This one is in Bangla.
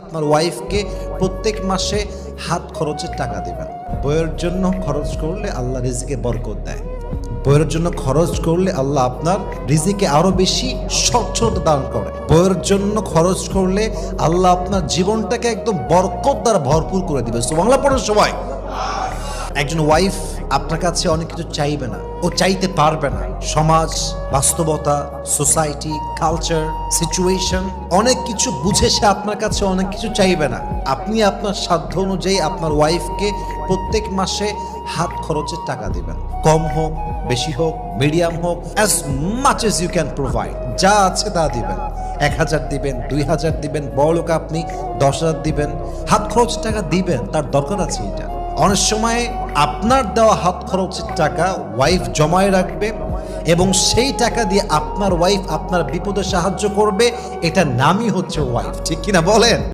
আপনার ওয়াইফকে প্রত্যেক মাসে হাত খরচের টাকা দিবেন। বইয়ের জন্য খরচ করলে আল্লাহ রিজিকে বরকত দেয়। বইয়ের জন্য খরচ করলে আল্লাহ আপনার রিজিকে আরও বেশি স্বচ্ছতা দান করে। বইয়ের জন্য খরচ করলে আল্লাহ আপনার জীবনটাকে একদম বরকত দ্বারা ভরপুর করে দিবে। বাংলা পড়ার সময় একজন ওয়াইফ আপনার কাছে অনেক কিছু চাইবে না। ও চাইতে পারবে না। সমাজ, বাস্তবতা, সোসাইটি, কালচার, সিচুয়েশন, অনেক কিছু বুঝে সে আপনার কাছে অনেক কিছু চাইবে না। আপনি আপনার সাধ্য অনুযায়ী আপনার ওয়াইফকে প্রত্যেক মাসে হাত খরচের টাকা দিবেন। কম হোক, বেশি হোক মিডিয়াম হোক as much as you can provide যা আছে তা দিবেন। এক হাজার দিবেন, দুই হাজার দিবেন, বড় লোক আপনি দশ হাজার দিবেন। হাত খরচ টাকা দিবেন, তার দরকার আছে এটা। অনেক সময় আপনার দেওয়া হাত খরচের টাকা ওয়াইফ জমায় রাখবে এবং সেই টাকা দিয়ে আপনার ওয়াইফ আপনার বিপদে সাহায্য করবে। এটা নামই হচ্ছে ওয়াইফ ঠিক কিনা বলেন?